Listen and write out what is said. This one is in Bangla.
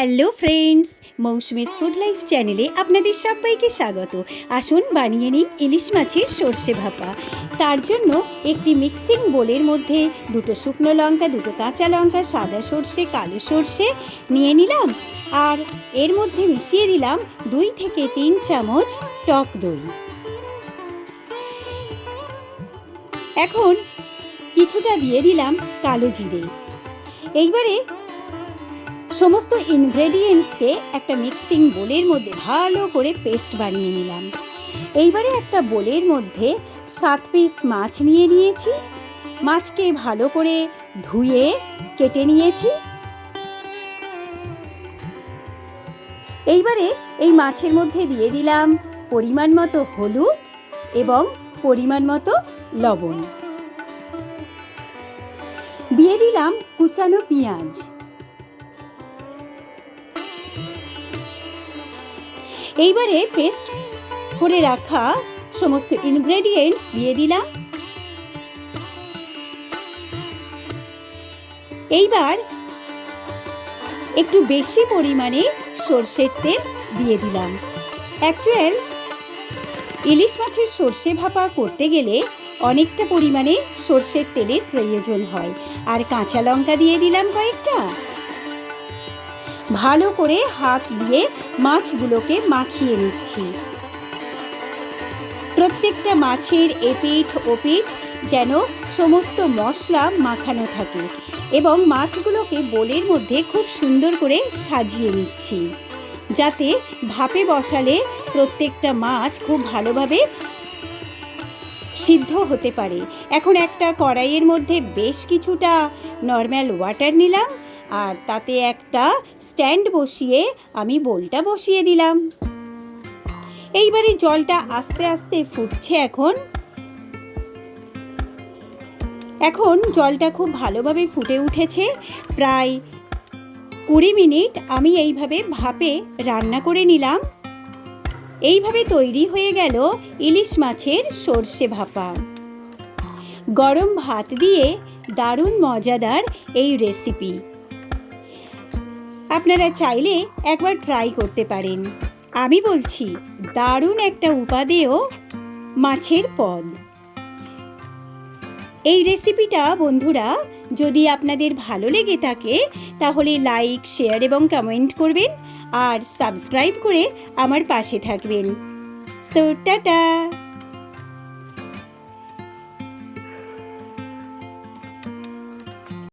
Hello friends Mousumi's food life চ্যানেলে আপনাদের সবাইকে স্বাগত। আসুন বানিয়ে নিই ইলিশ মাছের সর্ষে ভাপা। তার জন্য একটি মিক্সিং বোলের মধ্যে দুটো শুকনো লঙ্কা, দুটো কাঁচা লঙ্কা, সাদা সর্ষে, কালো সর্ষে নিয়ে নিলাম। আর এর মধ্যে মিশিয়ে দিলাম দুই থেকে তিন চামচ টক দই। এখন কিছুটা দিয়ে দিলাম কালো জিরে। এইবারে সমস্ত ইনগ্রেডিয়েন্টসকে একটা মিক্সিং বোলের মধ্যে ভালো করে পেস্ট বানিয়ে নিলাম। এইবারে একটা বোলের মধ্যে সাত পিস মাছ নিয়ে নিয়েছি। মাছকে ভালো করে ধুয়ে কেটে নিয়েছি। এইবারে এই মাছের মধ্যে দিয়ে দিলাম পরিমাণ মতো হলুদ এবং পরিমাণ মতো লবণ। দিয়ে দিলাম কুচানো পেঁয়াজ। এইবারে পেস্ট করে রাখা সমস্ত ইনগ্রেডিয়েন্টস দিয়ে দিলাম। এইবার একটু বেশি পরিমাণে সর্ষের তেল দিয়ে দিলাম। অ্যাকচুয়াল ইলিশ মাছের সর্ষে ভাপা করতে গেলে অনেকটা পরিমাণে সর্ষের তেলের প্রয়োজন হয়। আর কাঁচা লঙ্কা দিয়ে দিলাম কয়েকটা। ভালো করে হাত দিয়ে মাছগুলোকে মাখিয়ে নিচ্ছি। প্রত্যেকটা মাছের এপিঠ ওপিঠ যেন সমস্ত মশলা মাখানো থাকে এবং মাছগুলোকে বোলের মধ্যে খুব সুন্দর করে সাজিয়ে নিচ্ছি। যাতে ভাপে বসালে প্রত্যেকটা মাছ খুব ভালোভাবে সিদ্ধ হতে পারে। এখন একটা কড়াইয়ের মধ্যে বেশ কিছুটা নর্মাল ওয়াটার নিলাম আর তাতে একটা স্ট্যান্ড বসিয়ে আমি বোলটা বসিয়ে দিলাম। এইবারে জলটা আস্তে আস্তে ফুটছে এখন। এখন জলটা খুব ভালোভাবে ফুটে উঠেছে। প্রায় কুড়ি মিনিট আমি এইভাবে ভাপে রান্না করে নিলাম। এইভাবে তৈরি হয়ে গেল ইলিশ মাছের সর্ষে ভাপা। গরম ভাত দিয়ে দারুণ মজাদার এই রেসিপি আপনারা চাইলে একবার ট্রাই করতে পারেন। আমি বলছি, দারুণ একটা উপাদেয় মাছের পদ। এই রেসিপিটা বন্ধুরা, যদি আপনাদের ভালো লেগে থাকে, তাহলে লাইক শেয়ার এবং কমেন্ট করবেন আর সাবস্ক্রাইব করে আমার পাশে থাকবেন। So tata